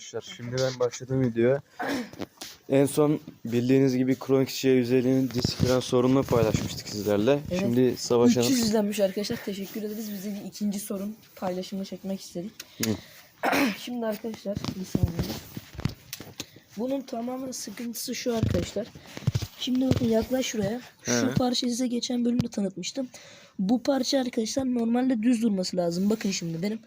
Arkadaşlar şimdi ben başladığım videoya en son bildiğiniz gibi Chrome C150'nin disk fren sorununu paylaşmıştık sizlerle. Evet. Şimdi Savaş Hanım 300 izlenmiş arkadaşlar. Teşekkür ederiz. Biz de bir ikinci sorun paylaşımını çekmek istedik. Hı. Şimdi arkadaşlar bir saniye. Bunun tamamen sıkıntısı şu arkadaşlar. Şimdi bakın yaklaş şuraya. Şu He. parçayı size geçen bölümde tanıtmıştım. Bu parça arkadaşlar normalde düz durması lazım. Bakın şimdi benim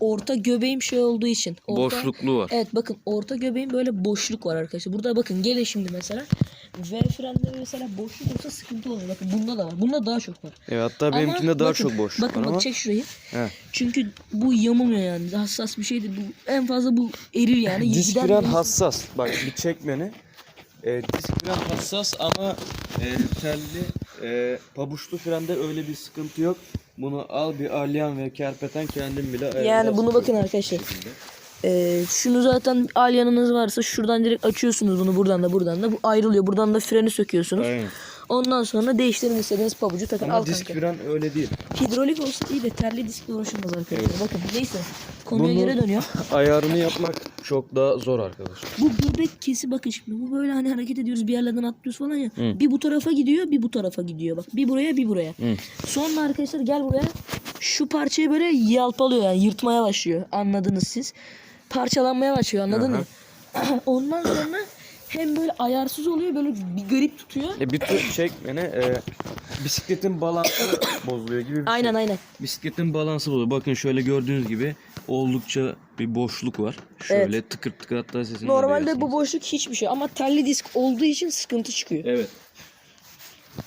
orta göbeğim şey olduğu için. Orta, boşluklu var. Evet bakın orta göbeğin böyle boşluk var arkadaşlar. Burada bakın gelin şimdi mesela. V frende mesela boşluk olsa sıkıntı olur. Bakın bunda da var. Bunda daha çok var. Evet hatta Ama benimkinde daha bakın, çok boşluk Bakın var ama. bak çek şurayı. He. Çünkü bu yamulmuyor yani. Hassas bir şeydi. Bu en fazla bu erir yani. Disk fren hassas. Bak bir çek beni. E, disk fren hassas ama e, telli e, pabuçlu frende öyle bir sıkıntı yok. Bunu al bir alyan ve kerpeten kendin bile Yani bunu bakın arkadaşlar. Ee, şunu zaten alyanınız varsa şuradan direkt açıyorsunuz bunu buradan da buradan da. Bu ayrılıyor. Buradan da freni söküyorsunuz. Aynen. Ondan sonra değiştirin istediğiniz pabucu takın. Ama Al disk kanka. fren öyle değil. Hidrolik olsa iyi de terli diskle uğraşılmaz arkadaşlar. Evet. Bakın neyse. Konuya Bunu- geri dönüyor. Ayarını yapmak çok daha zor arkadaşlar. Bu göbek kesi bakın şimdi. Bu böyle hani hareket ediyoruz bir yerlerden atlıyoruz falan ya. Hı. Bir bu tarafa gidiyor bir bu tarafa gidiyor. Bak bir buraya bir buraya. Hı. Sonra arkadaşlar gel buraya. Şu parçayı böyle yalpalıyor yani yırtmaya başlıyor. Anladınız siz. Parçalanmaya başlıyor anladın mı? Ondan sonra hem böyle ayarsız oluyor böyle bir garip tutuyor. E bir tür çek beni. E, bisikletin balansı bozuluyor gibi bir Aynen şey. aynen. Bisikletin balansı bozuluyor. Bakın şöyle gördüğünüz gibi oldukça bir boşluk var. Şöyle tıkır tıkır hatta sesini Normalde duyuyorsunuz. bu boşluk hiçbir şey ama telli disk olduğu için sıkıntı çıkıyor. Evet.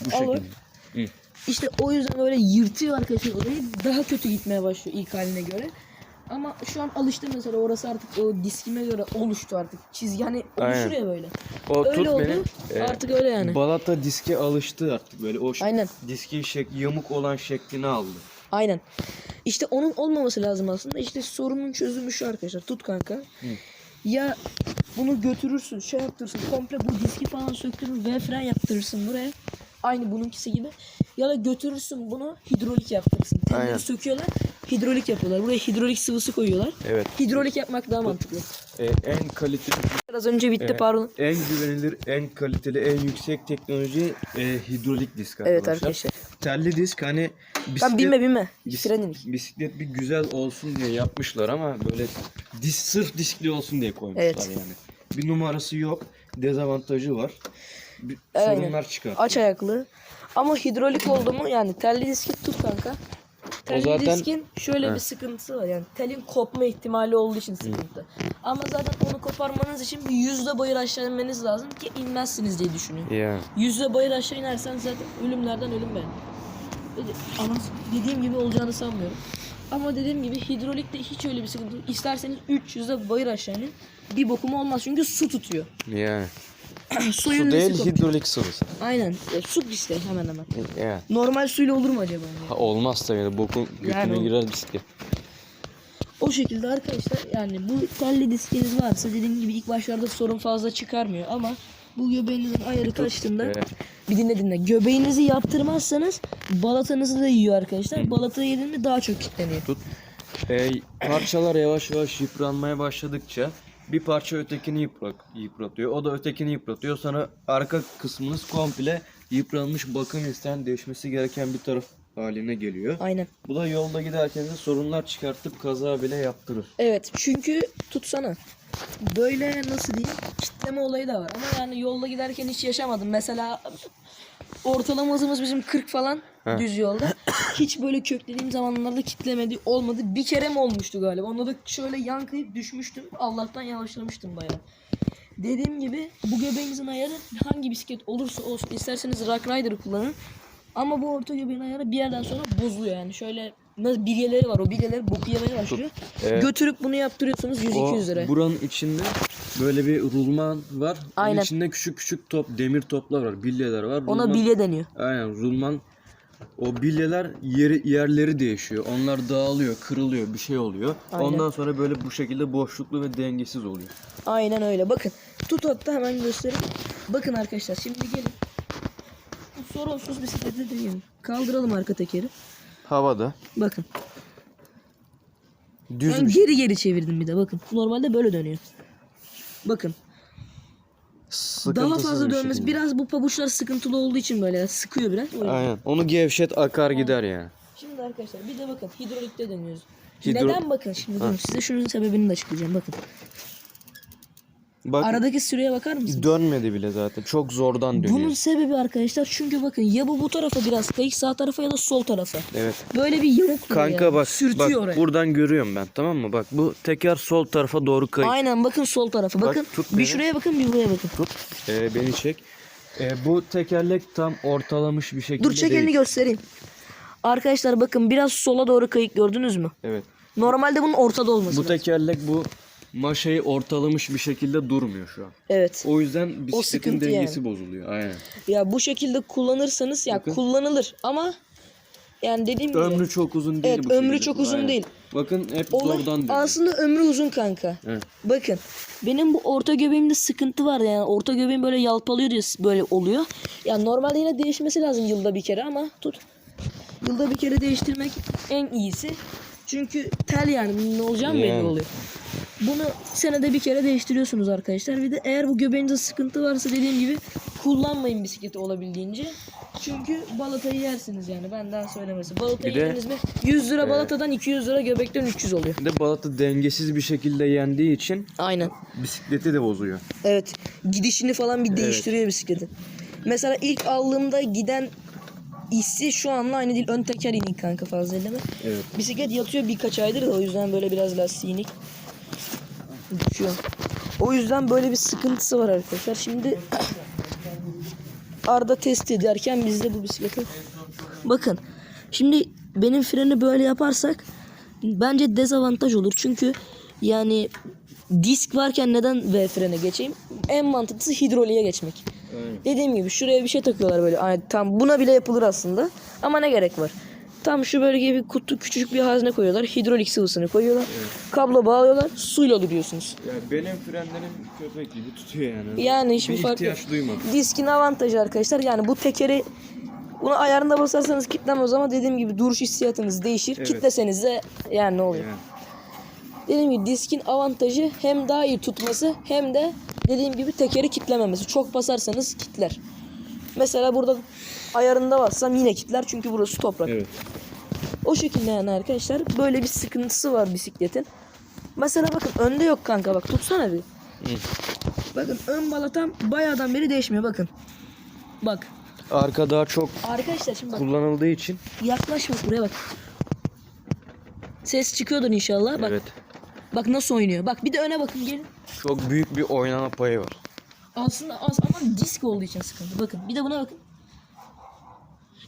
Bu Alır. şekilde. İşte o yüzden böyle yırtıyor arkadaşlar orayı. Daha kötü gitmeye başlıyor ilk haline göre. Ama şu an alıştı mesela orası artık o diskime göre oluştu artık. Çizgi hani oluşur Aynen. ya böyle. O Öyle tut oldu. beni. E, Artık öyle yani. Balata diske alıştı artık böyle o Aynen. diskin şek yamuk olan şeklini aldı. Aynen. İşte onun olmaması lazım aslında. İşte sorunun çözümü şu arkadaşlar. Tut kanka. Ya bunu götürürsün, şey yaptırırsın, komple bu diski falan söktürür ve fren yaptırırsın buraya. Aynı bununkisi gibi. Ya da götürürsün bunu hidrolik yaptırırsın. Aynen. Telleri söküyorlar, hidrolik yapıyorlar. Buraya hidrolik sıvısı koyuyorlar. Evet. Hidrolik yapmak daha mantıklı. E, en kaliteli Az önce bitti e, pardon. en güvenilir, en kaliteli, en yüksek teknoloji e, hidrolik disk arkadaşlar. Evet arkadaşlar. Telli disk hani bisiklet, Ben binme binme. bis- Fren inik. bisiklet bir güzel olsun diye yapmışlar ama böyle disk sırf diskli olsun diye koymuşlar Evet. yani. Bir numarası yok, dezavantajı var. Bir Aynen. sorunlar çıkar. Aç ayaklı. Ama hidrolik oldu mu yani telli diski tut kanka. Telli zaten- diskin şöyle Heh. bir sıkıntısı var yani telin kopma ihtimali olduğu için sıkıntı. Ama zaten onu koparmanız için bir yüzde bayır aşağı inmeniz lazım ki inmezsiniz diye düşünüyorum. Yani. Yüzde bayır aşağı inersen zaten ölümlerden ölüm ben. Ama dediğim gibi olacağını sanmıyorum. Ama dediğim gibi hidrolikte hiç öyle bir sıkıntı yok. İsterseniz 300'e bayır aşağı inin. Bir bokumu olmaz çünkü su tutuyor. Yani. Suyun Su değil hidrolik sıvısı. Aynen. E, su işte hemen hemen. Yani. Normal suyla olur mu acaba? yani? Ha, olmaz tabii. Bokun götüne Yani girer bisiklet. O şekilde arkadaşlar yani bu telli diskiniz varsa dediğim gibi ilk başlarda sorun fazla çıkarmıyor ama bu göbeğinizin ayarı kaçtığında Evet. bir dinle dinle. Göbeğinizi yaptırmazsanız balatanızı da yiyor arkadaşlar. Balata yediğinde daha çok kilitleniyor. tut. E, parçalar yavaş yavaş yıpranmaya başladıkça bir parça ötekini yıprak, yıpratıyor. O da ötekini yıpratıyor. Sonra arka kısmınız komple yıpranmış bakım isteyen değişmesi gereken bir taraf haline geliyor. Aynen. Bu da yolda giderken de sorunlar çıkartıp kaza bile yaptırır. Evet çünkü tutsana. Böyle nasıl diyeyim kitleme olayı da var ama yani yolda giderken hiç yaşamadım. Mesela ortalama hızımız bizim 40 falan He. düz yolda. Hiç böyle köklediğim zamanlarda kitlemedi olmadı. Bir kere mi olmuştu galiba? Onda da şöyle yankayıp düşmüştüm. Allah'tan yavaşlamıştım bayağı. Dediğim gibi bu göbeğinizin ayarı hangi bisiklet olursa olsun isterseniz Rock Rider kullanın. Ama bu orta göbeğin ayarı bir yerden sonra bozuluyor yani. Şöyle nasıl bilyeleri var o bilyeler boku yemeye başlıyor. Ee, Götürüp bunu yaptırıyorsunuz 100-200 lira. buranın içinde böyle bir rulman var. Aynen. Onun içinde küçük küçük top, demir toplar var, bilyeler var. Ona Rulman- bilye deniyor. Aynen rulman o bilyeler yeri, yerleri değişiyor. Onlar dağılıyor, kırılıyor, bir şey oluyor. Aynen. Ondan sonra böyle bu şekilde boşluklu ve dengesiz oluyor. Aynen öyle. Bakın. Tut hatta hemen göstereyim. Bakın arkadaşlar şimdi gelin. Sorunsuz bisikleti deneyelim. Kaldıralım arka tekeri. Havada. Bakın. Düz Ben şey. geri geri çevirdim bir de bakın. Normalde böyle dönüyor. Bakın daha fazla bir dönmesi şekilde. biraz bu pabuçlar sıkıntılı olduğu için böyle sıkıyor biraz. Yüzden. Aynen. Onu gevşet akar gider yani. Şimdi arkadaşlar bir de bakın hidrolikte dönüyoruz. Hidro- Neden bakın şimdi durun, size şunun sebebini de açıklayacağım bakın. Bak Aradaki süreye bakar mısınız? dönmedi bile zaten. Çok zordan dönüyor. Bunun sebebi arkadaşlar çünkü bakın ya bu bu tarafa biraz kayık sağ tarafa ya da sol tarafa. Evet. Böyle bir yamuk Kanka yani. bak Sürtüyor bak oraya. buradan görüyorum ben tamam mı? Bak bu teker sol tarafa doğru kayık. Aynen bakın sol tarafa. Bak, Bakın tut bir beni. şuraya bakın bir buraya bakın. Tut. Ee, beni çek. Ee, bu tekerlek tam ortalamış bir şekilde Dur çek elini göstereyim. Arkadaşlar bakın biraz sola doğru kayık gördünüz mü? Evet. Normalde bunun ortada olması Bu lazım. tekerlek bu maşayı ortalamış bir şekilde durmuyor şu an. Evet. O yüzden bisikletin sıkıntı dengesi bozuluyor. Aynen. Ya bu şekilde kullanırsanız ya Bakın. kullanılır ama yani dediğim gibi Ömrü çok uzun değil Evet, bu ömrü çok uzun Aynen. değil. Bakın hep Olay- zordan dönüyor. aslında ömrü uzun kanka. Evet. Bakın benim bu orta göbeğimde sıkıntı var yani orta göbeğim böyle yalpalıyor diye böyle oluyor. Yani normalde yine değişmesi lazım yılda bir kere ama tut. Yılda bir kere değiştirmek en iyisi. Çünkü tel yani ne olacağı belli Yani. oluyor. Bunu senede bir kere değiştiriyorsunuz arkadaşlar. Bir de eğer bu göbeğinizde sıkıntı varsa dediğim gibi kullanmayın bisikleti olabildiğince. Çünkü balatayı yersiniz yani benden söylemesi. Balatayı Bir de- yediniz mi 100 lira balatadan 200 lira göbekten 300 oluyor. Bir de balata dengesiz bir şekilde yendiği için Aynen. bisikleti de bozuyor. Evet. Gidişini falan bir değiştiriyor bisikletin. Mesela ilk aldığımda giden hissi şu anla aynı değil. Ön teker inik kanka fazla elleme. Evet. Bisiklet yatıyor birkaç aydır da o yüzden böyle biraz lastiği inik. Düşüyor. O yüzden böyle bir sıkıntısı var arkadaşlar. Şimdi Arda test ederken biz de bu bisikleti bakın şimdi benim freni böyle yaparsak bence dezavantaj olur çünkü yani disk varken neden V frene geçeyim en mantıklısı hidroliğe geçmek Aynen. dediğim gibi şuraya bir şey takıyorlar böyle yani tam buna bile yapılır aslında ama ne gerek var tam şu bölgeye bir kutu küçücük bir hazne koyuyorlar hidrolik sıvısını koyuyorlar kablo bağlıyorlar suyla duruyorsunuz Ya benim frenlerim köpek gibi tutuyor yani. Yani hiçbir bir fark yok. duymadım. Diskin avantajı arkadaşlar yani bu tekeri bunu ayarında basarsanız kitlemez ama dediğim gibi duruş hissiyatınız değişir. Evet. Kitleseniz de yani ne oluyor? Yani. Dediğim gibi diskin avantajı hem daha iyi tutması hem de dediğim gibi tekeri kitlememesi. Çok basarsanız kitler. Mesela burada ayarında bassam yine kitler çünkü burası toprak. Evet. O şekilde yani arkadaşlar böyle bir sıkıntısı var bisikletin. Mesela bakın önde yok kanka bak tutsana bir. Bakın ön balatam bayağıdan beri değişmiyor bakın. Bak. Arka daha çok Arkadaşlar şimdi bak kullanıldığı için. yaklaş bak buraya bak. Ses çıkıyordur inşallah. Bak Evet. bak nasıl oynuyor. Bak bir de öne bakın gelin. Çok büyük bir oynama payı var. Aslında az ama disk olduğu için sıkıntı. Bakın bir de buna bakın.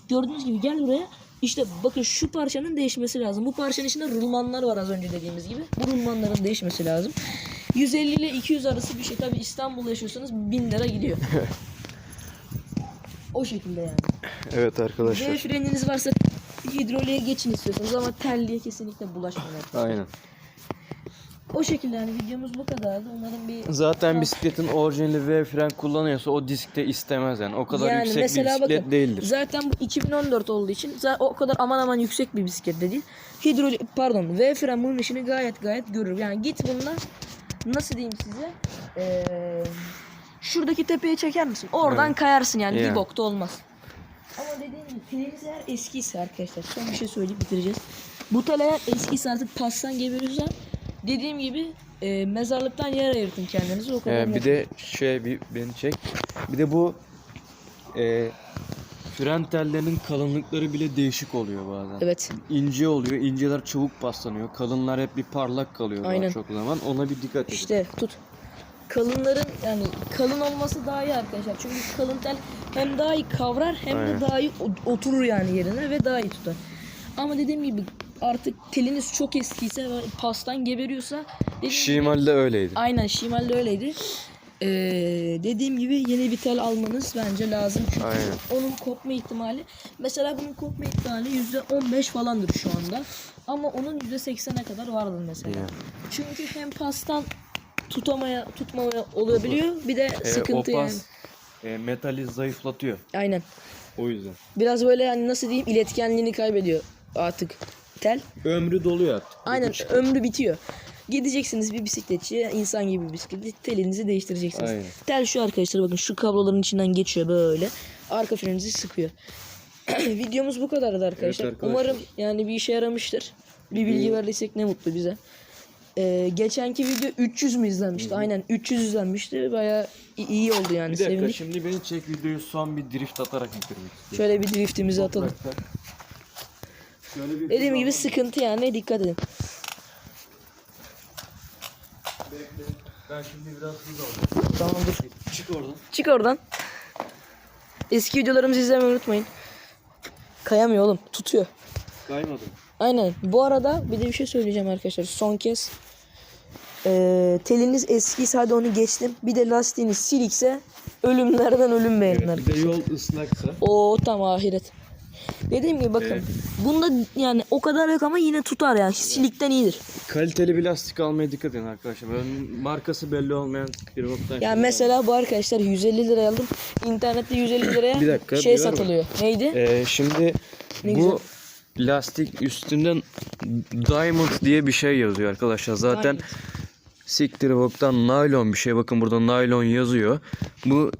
Gördüğünüz gibi gel buraya. İşte bakın şu parçanın değişmesi lazım. Bu parçanın içinde rulmanlar var az önce dediğimiz gibi. Bu rulmanların değişmesi lazım. 150 ile 200 arası bir şey. Tabi İstanbul'da yaşıyorsanız 1000 lira gidiyor. o şekilde yani. Evet arkadaşlar. freniniz varsa hidroliğe geçin istiyorsanız ama telliye kesinlikle bulaşmayın. Aynen. O şekilde yani videomuz bu kadardı. Umarım bir Zaten bisikletin orijinali V fren kullanıyorsa o diskte istemez yani. O kadar Yani yüksek bir bisiklet bakın, değildir. Zaten bu 2014 olduğu için o kadar aman aman yüksek bir bisiklet de değil. Hidrolik pardon V fren bunun işini gayet gayet görür. Yani git bununla nasıl diyeyim size Ee, şuradaki tepeye çeker misin? Oradan Evet. kayarsın yani, bir Yani. bokta olmaz. Ama dediğim gibi piliniz eğer eskiyse arkadaşlar son bir şey söyleyip bitireceğiz. Bu tel eğer eskiyse artık pastan geberiyorsa dediğim gibi e, mezarlıktan yer ayırtın kendinize o kadar. Ee, bir de şey bir beni çek. Bir de bu e, fren tellerinin kalınlıkları bile değişik oluyor bazen. Evet. İnce oluyor. inceler çabuk paslanıyor. Kalınlar hep bir parlak kalıyor Aynen. çok zaman. Ona bir dikkat edin. İşte tut. Kalınların yani kalın olması daha iyi arkadaşlar. Çünkü kalın tel hem daha iyi kavrar hem Aynen. de daha iyi oturur yani yerine ve daha iyi tutar. Ama dediğim gibi artık teliniz çok eskiyse ve pastan geberiyorsa Şimal'de öyleydi. aynen Şimal'de öyleydi. Ee, dediğim gibi yeni bir tel almanız bence lazım. Çünkü Aynen. onun kopma ihtimali mesela bunun kopma ihtimali %15 falandır şu anda. Ama onun %80'e kadar vardır mesela. Yani. Çünkü hem pastan tutamaya tutmamaya olabiliyor bir de Ee, sıkıntı o yani. pas e, metali zayıflatıyor. Aynen. O yüzden. Biraz böyle yani nasıl diyeyim iletkenliğini kaybediyor artık tel. Ömrü doluyor artık. Aynen Çık- ömrü bitiyor. Gideceksiniz bir bisikletçiye insan gibi bir bisiklet telinizi değiştireceksiniz. Aynen. Tel şu arkadaşlar bakın şu kabloların içinden geçiyor böyle. Arka freninizi sıkıyor. Videomuz bu kadardı arkadaşlar. arkadaşlar. Umarım yani bir işe yaramıştır. Bir bilgi verdiysek ne mutlu bize. Ee, geçenki video 300 mü izlenmişti? Aynen 300 izlenmişti. Bayağı i- iyi oldu yani Bir dakika sevindik. şimdi beni çek videoyu son bir drift atarak bitirmek istiyorum. Şöyle bir driftimizi atalım. Bir Dediğim gibi sıkıntı yani dikkat edin. Bekle. Ben şimdi biraz hız alacağım. Tamam dur. Çık oradan. Çık oradan. Eski videolarımızı izlemeyi unutmayın. Kayamıyor oğlum. Tutuyor. Kaymadım. Aynen. Bu arada bir de bir şey söyleyeceğim arkadaşlar. Son kez. Ee, teliniz eskiyse hadi onu geçtim. Bir de lastiğiniz silikse ölümlerden ölüm beğenin Evet, bir arkadaşlar. de yol ıslaksa. O tam ahiret. Dediğim gibi bakın. Evet. Bunda yani o kadar yok ama yine tutar yani. Silikten iyidir. Kaliteli bir lastik almaya dikkat edin arkadaşlar. Ben markası belli olmayan bir boktan. Yani mesela bu arkadaşlar 150 liraya aldım. İnternette 150 liraya Bir dakika, şey bir ver satılıyor. Neydi? Ee, şimdi Ne bu lastik üstünden diamond diye bir şey yazıyor arkadaşlar. Zaten Diamond. siktir boktan naylon bir şey. Bakın burada naylon yazıyor. Bu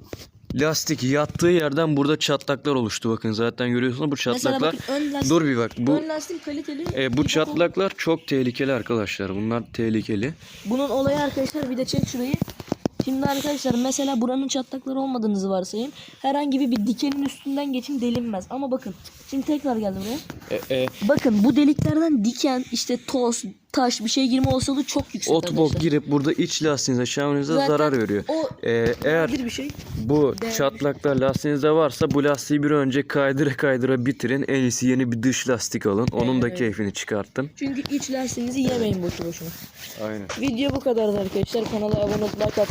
lastik yattığı yerden burada çatlaklar oluştu. Bakın zaten görüyorsunuz bu çatlaklar. bakın ön lastik, Dur bir bak. Bu ön lastik kaliteli. e, bu çatlaklar çok tehlikeli arkadaşlar. Bunlar tehlikeli. Bunun olayı arkadaşlar bir de çek şurayı. Şimdi arkadaşlar mesela buranın çatlakları olmadığınızı varsayın. Herhangi bir, dikenin üstünden geçin delinmez. Ama bakın şimdi tekrar geldim buraya. E, e, Bakın bu deliklerden diken işte toz, taş bir şey girme olasılığı çok yüksek ot bok arkadaşlar. girip burada iç lastiğinize Zaten zarar veriyor. O E, eğer bir şey. Bu Değerli. çatlaklar lastiğinizde varsa bu lastiği bir önce kaydıra kaydıra bitirin. En iyisi yeni bir dış lastik alın. Onun da Evet. keyfini çıkarttım. Çünkü iç lastiğinizi yemeyin boşu boşuna. Aynen. Video bu kadardı arkadaşlar. Kanala abone olup like atmayı